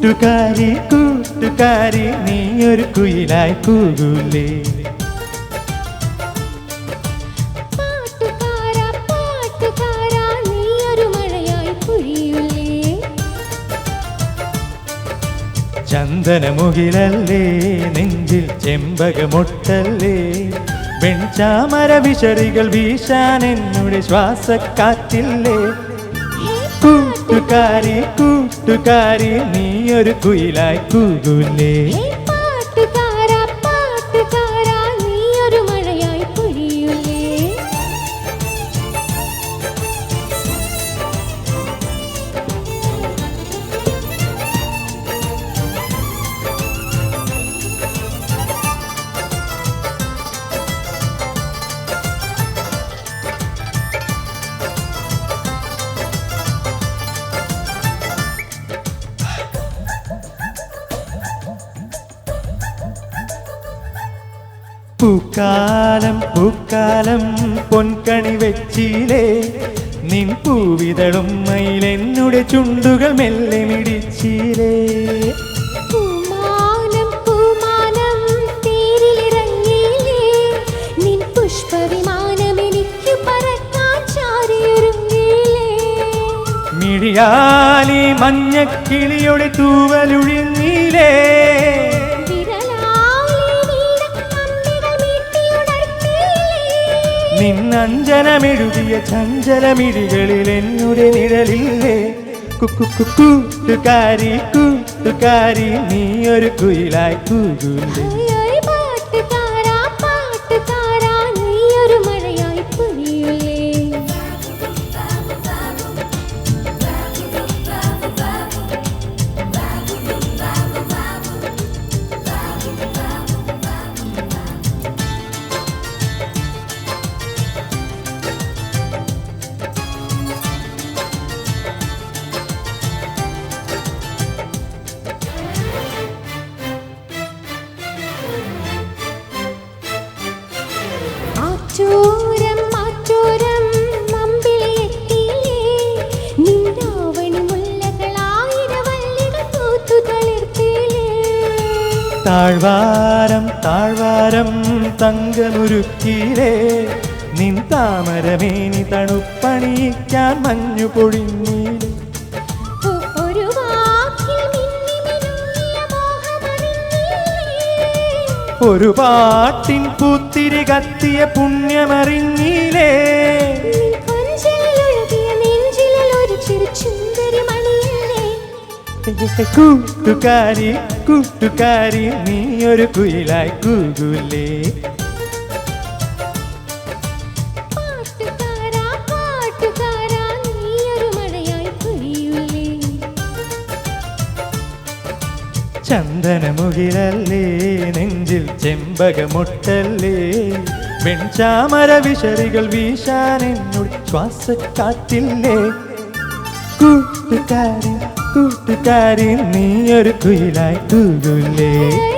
കൂട്ടുകാരി കൂട്ടുകാരി നീ ഒരു കുയിലായി കൂകൂലേ. ചന്ദനമുഖിലല്ലേ ചന്ദനമുകിലല്ലേ നെഞ്ചിൽ ചെമ്പകമൊട്ടല്ലേ വെൺചാമര വിശറികൾ വീശാൻ എന്നുടെ ശ്വാസക്കാറ്റില്ലേ. കൂട്ടുകാരി കൂട്ടുകാരി നീ ഒരു കുയിലായി കൂകൂലേ. പൂക്കാലം പൂക്കാലം പൊൻകണി വെച്ചിലേ. നിൻ പൂവിതളും മയിലെന്നുടെ ചുണ്ടുകൾ മെല്ലെ മിടിച്ചിലേ. മിഴിയാലി മഞ്ഞക്കിളിയുടെ തൂവലുഴിഞ്ഞിലേ നിന്നഞ്ജനമെഴുതിയ ചഞ്ചലമിഴികളിൽ എന്നുടെ നിഴലില്ലേ? കുക്കു കൂട്ടുകാരി കൂട്ടുകാരി നീ ഒരു കുയിലായി കൂകൂലേ. താഴ്വാരം താഴ്വാരം തങ്കമുരുക്കിയിലേ നിൻ താമരമേനി തണുപ്പണിയിക്കാൻ മഞ്ഞു പൊഴിഞ്ഞിലേ ഒരു പാട്ടിൻ പൂത്തിരി കത്തിയ പുണ്യമറിഞ്ഞിലേ. കൂട്ടുകാരി കൂട്ടുകാരി നീ ഒരു കുയിലായി കൂകൂലേ. ചന്ദനമുകിലല്ലേ നെഞ്ചിൽ ചെമ്പകമൊട്ടല്ലേ. വെൺചാമര വിശറികൾ വീശാൻ എന്നോട് ശ്വാസക്കാറ്റില്ലേ. കൂട്ടുകാരി കൂട്ടുകാരി ഒരു കുയിലായി ഏയ്